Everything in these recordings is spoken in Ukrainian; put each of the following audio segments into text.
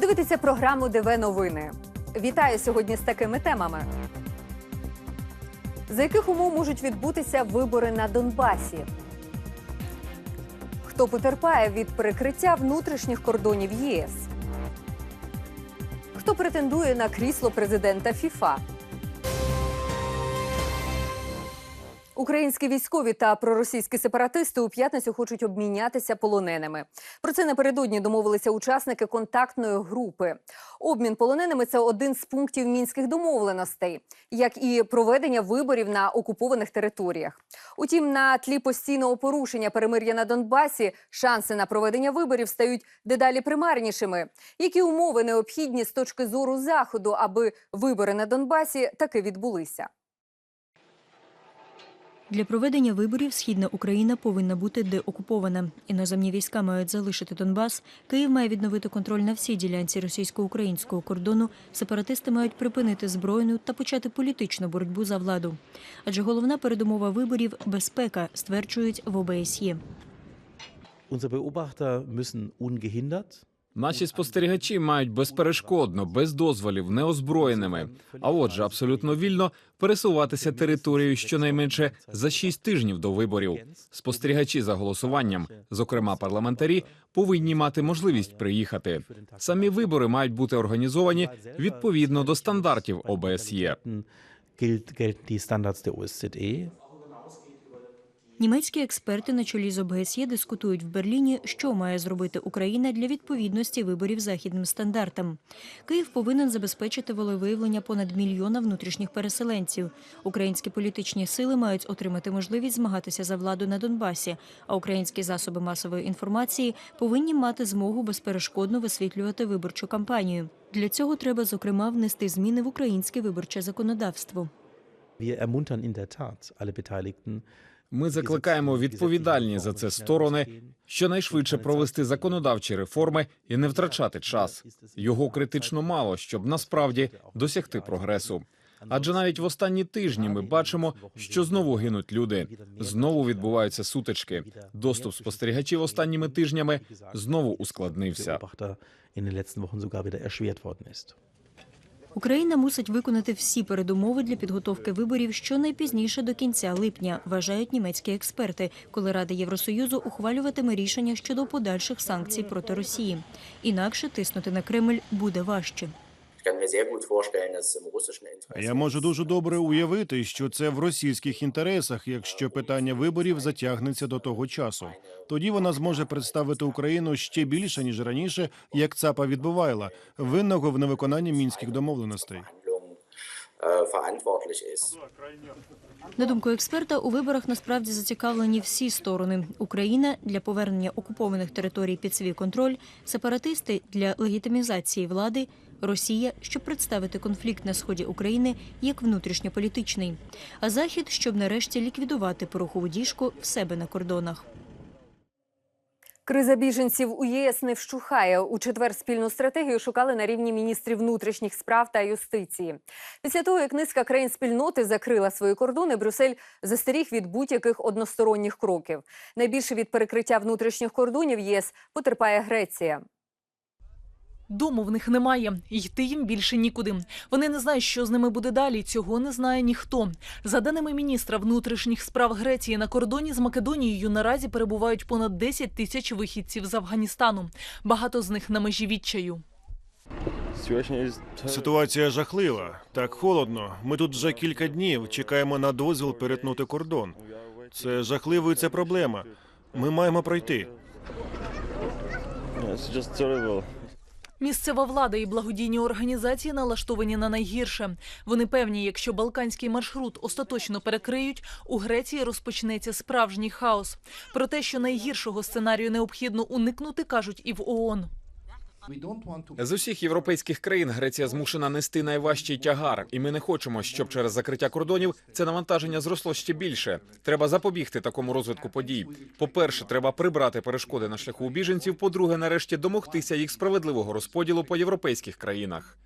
дивитеся програму ДВ Новини. Вітаю сьогодні з такими темами. За яких умов можуть відбутися вибори на Донбасі? Хто потерпає від перекриття внутрішніх кордонів ЄС? Хто претендує на крісло президента ФІФА? Українські військові та проросійські сепаратисти у п'ятницю хочуть обмінятися полоненими. Про це напередодні домовилися учасники контактної групи. Обмін полоненими це один з пунктів мінських домовленостей, як і проведення виборів на окупованих територіях. Утім, на тлі постійного порушення перемир'я на Донбасі шанси на проведення виборів стають дедалі примарнішими. Які умови необхідні з точки зору заходу, аби вибори на Донбасі таки відбулися? Для проведення виборів східна Україна повинна бути деокупована. Іноземні війська мають залишити Донбас. Київ має відновити контроль на всій ділянці російсько-українського кордону. Сепаратисти мають припинити збройну та почати політичну боротьбу за владу. Адже головна передумова виборів безпека, стверджують в ОБСЄ. Unsere Beobachter müssen ungehindert Наші спостерігачі мають безперешкодно, без дозволів, неозброєними, а отже, абсолютно вільно пересуватися територією щонайменше за шість тижнів до виборів. Спостерігачі за голосуванням, зокрема парламентарі, повинні мати можливість приїхати. Самі вибори мають бути організовані відповідно до стандартів ОБСЄ. Німецькі експерти на чолі з ОБСЄ дискутують в Берліні, що має зробити Україна для відповідності виборів західним стандартам. Київ повинен забезпечити волевиявлення понад мільйона внутрішніх переселенців. Українські політичні сили мають отримати можливість змагатися за владу на Донбасі, а українські засоби масової інформації повинні мати змогу безперешкодно висвітлювати виборчу кампанію. Для цього треба зокрема внести зміни в українське виборче законодавство. Wir ermuntern in der Tat alle Beteiligten, Ми закликаємо відповідальні за це сторони щонайшвидше провести законодавчі реформи і не втрачати час. Його критично мало, щоб насправді досягти прогресу. Адже навіть в останні тижні ми бачимо, що знову гинуть люди, знову відбуваються сутички. Доступ спостерігачів останніми тижнями знову ускладнився. Україна мусить виконати всі передумови для підготовки виборів щонайпізніше до кінця липня, вважають німецькі експерти, коли Рада Євросоюзу ухвалюватиме рішення щодо подальших санкцій проти Росії. Інакше тиснути на Кремль буде важче. Я можу дуже добре уявити, що це в російських інтересах, якщо питання виборів затягнеться до того часу. Тоді вона зможе представити Україну ще більше ніж раніше, як ЦАПа відбувайла, винного в невиконанні мінських домовленостей. Äh. На думку експерта, у виборах насправді зацікавлені всі сторони: Україна для повернення окупованих територій під свій контроль, сепаратисти для легітимізації влади, Росія, щоб представити конфлікт на сході України як внутрішньополітичний, а Захід, щоб нарешті ліквідувати порохову діжку в себе на кордонах. Криза біженців у ЄС не вщухає. У четвер спільну стратегію шукали на рівні міністрів внутрішніх справ та юстиції. Після того, як низка країн спільноти закрила свої кордони, Брюссель застеріг від будь-яких односторонніх кроків. Найбільше від перекриття внутрішніх кордонів ЄС потерпає Греція. Дому в них немає, йти їм більше нікуди. Вони не знають, що з ними буде далі. Цього не знає ніхто. За даними міністра внутрішніх справ Греції, на кордоні з Македонією наразі перебувають понад 10 тисяч вихідців з Афганістану. Багато з них на межі відчаю. Ситуація жахлива. Так холодно. Ми тут вже кілька днів чекаємо на дозвіл перетнути кордон. Це жахливо і це проблема. Ми маємо пройти. Місцева влада і благодійні організації налаштовані на найгірше. Вони певні, якщо балканський маршрут остаточно перекриють, у Греції розпочнеться справжній хаос. Про те, що найгіршого сценарію необхідно уникнути, кажуть і в ООН. З усіх європейських країн Греція змушена нести найважчий тягар, і ми не хочемо, щоб через закриття кордонів це навантаження зросло ще більше. Треба запобігти такому розвитку подій. По-перше, треба прибрати перешкоди на шляху біженців. По-друге, нарешті домогтися їх справедливого розподілу по європейських країнах.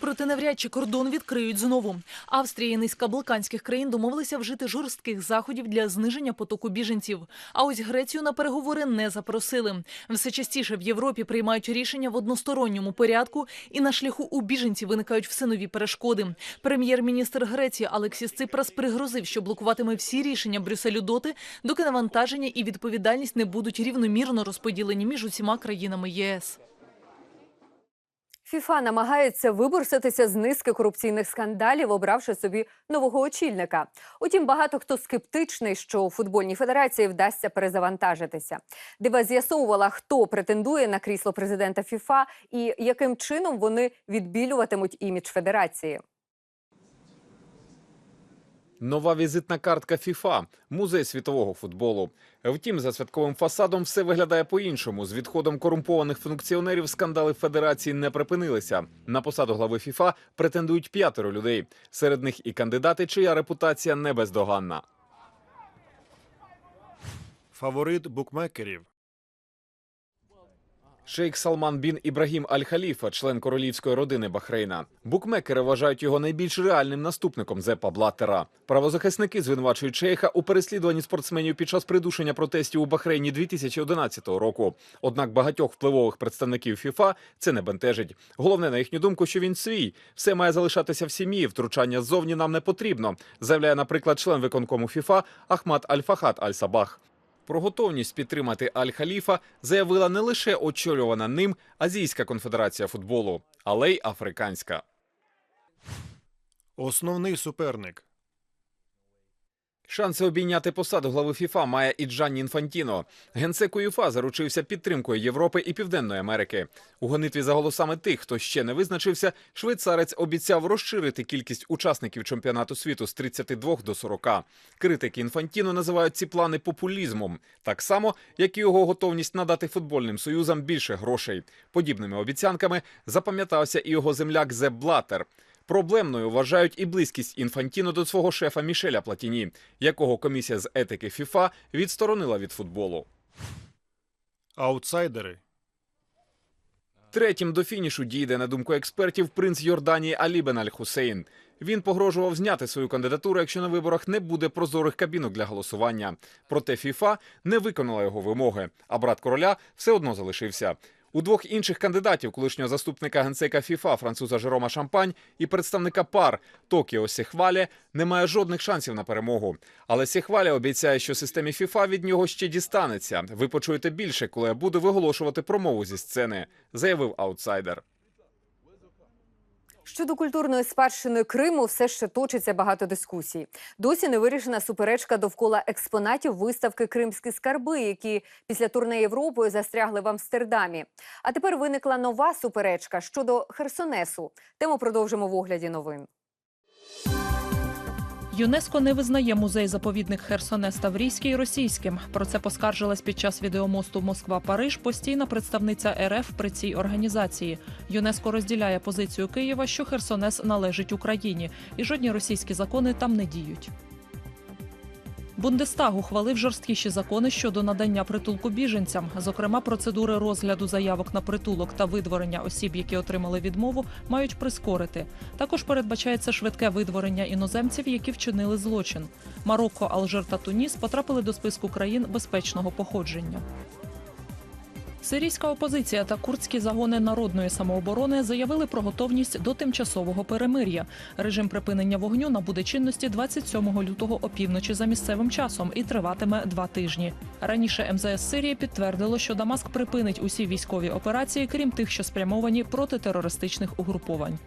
Проте навряд чи кордон відкриють знову. Австрія і низка балканських країн домовилися вжити жорстких заходів для зниження потоку біженців. А ось Грецію на переговори не запросили. Все частіше в Європі приймають рішення в односторонньому порядку, і на шляху у біженців виникають все нові перешкоди. Прем'єр-міністр Греції Алексіс Ципрас пригрозив, що блокуватиме всі рішення Брюсселю доти, доки навантаження і відповідальність не будуть рівномірно розподілені між усіма країнами ЄС. ФІФА намагається виборситися з низки корупційних скандалів, обравши собі нового очільника. Утім, багато хто скептичний, що у футбольній федерації вдасться перезавантажитися. Дива з'ясовувала, хто претендує на крісло президента ФІФА і яким чином вони відбілюватимуть імідж федерації. Нова візитна картка ФІФА – музей світового футболу. Втім, за святковим фасадом все виглядає по-іншому. З відходом корумпованих функціонерів скандали федерації не припинилися. На посаду глави ФІФА претендують п'ятеро людей. Серед них і кандидати, чия репутація не бездоганна. Фаворит букмекерів. Шейх Салман бін Ібрагім Аль-Халіфа, член королівської родини Бахрейна. Букмекери вважають його найбільш реальним наступником Зепа Блаттера. Правозахисники звинувачують шейха у переслідуванні спортсменів під час придушення протестів у Бахрейні 2011 року. Однак багатьох впливових представників ФІФА це не бентежить. Головне, на їхню думку, що він свій. Все має залишатися в сім'ї. Втручання ззовні нам не потрібно. Заявляє, наприклад, член виконкому ФІФА Ахмад Аль-Фахад Аль-Сабах. Про готовність підтримати Аль-Халіфа заявила не лише очолювана ним Азійська конфедерація футболу, але й африканська. Основний суперник. Шанси обійняти посаду глави ФІФА має і Джанні Інфантіно. Генсек УЄФА заручився підтримкою Європи і Південної Америки. У гонитві за голосами тих, хто ще не визначився, швейцарець обіцяв розширити кількість учасників чемпіонату світу з 32 до 40. Критики Інфантіно називають ці плани популізмом, так само, як і його готовність надати футбольним союзам більше грошей. Подібними обіцянками запам'ятався і його земляк Зеб Блатер. Проблемною вважають і близькість Інфантіно до свого шефа Мішеля Платіні, якого комісія з етики ФІФА відсторонила від футболу. Аутсайдери. Третім до фінішу дійде, на думку експертів, принц Йорданії Алі Бен Аль Хусейн. Він погрожував зняти свою кандидатуру, якщо на виборах не буде прозорих кабінок для голосування. Проте ФІФА не виконала його вимоги, а брат короля все одно залишився. У двох інших кандидатів, колишнього заступника генсека ФІФА француза Жерома Шампань і представника пар Токіо Сехвалі, немає жодних шансів на перемогу. Але Сехвалі обіцяє, що системі ФІФА від нього ще дістанеться. Ви почуєте більше, коли я буду виголошувати промову зі сцени, заявив аутсайдер. Щодо культурної спадщини Криму все ще точиться багато дискусій. Досі не вирішена суперечка довкола експонатів виставки Кримські скарби, які після турне Європою застрягли в Амстердамі. А тепер виникла нова суперечка щодо Херсонесу. Тему продовжимо в огляді новин. ЮНЕСКО не визнає музей-заповідник Херсонес Таврійський російським. Про це поскаржилась під час відеомосту Москва-Париж постійна представниця РФ при цій організації. ЮНЕСКО розділяє позицію Києва, що Херсонес належить Україні, і жодні російські закони там не діють. Бундестаг ухвалив жорсткіші закони щодо надання притулку біженцям. Зокрема, процедури розгляду заявок на притулок та видворення осіб, які отримали відмову, мають прискорити. Також передбачається швидке видворення іноземців, які вчинили злочин. Марокко, Алжир та Туніс потрапили до списку країн безпечного походження. Сирійська опозиція та курдські загони народної самооборони заявили про готовність до тимчасового перемир'я. Режим припинення вогню набуде чинності 27 лютого опівночі за місцевим часом і триватиме два тижні. Раніше МЗС Сирії підтвердило, що Дамаск припинить усі військові операції, крім тих, що спрямовані проти терористичних угруповань.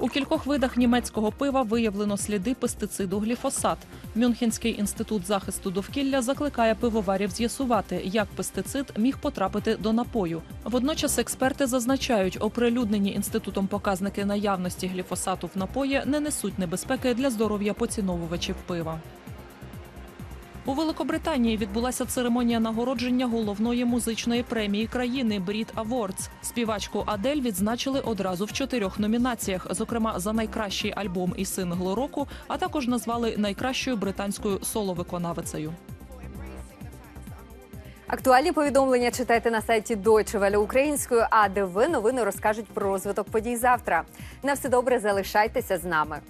У кількох видах німецького пива виявлено сліди пестициду гліфосат. Мюнхенський інститут захисту довкілля закликає пивоварів з'ясувати, як пестицид міг потрапити до напою. Водночас експерти зазначають, оприлюднені інститутом показники наявності гліфосату в напої не несуть небезпеки для здоров'я поціновувачів пива. У Великобританії відбулася церемонія нагородження головної музичної премії країни Brit Awards. Співачку Адель відзначили одразу в чотирьох номінаціях, зокрема за найкращий альбом і сингл року, а також назвали найкращою британською соло-виконавицею. Актуальні повідомлення читайте на сайті Deutsche Welle українською, а ДВ новини розкажуть про розвиток подій завтра. На все добре, залишайтеся з нами.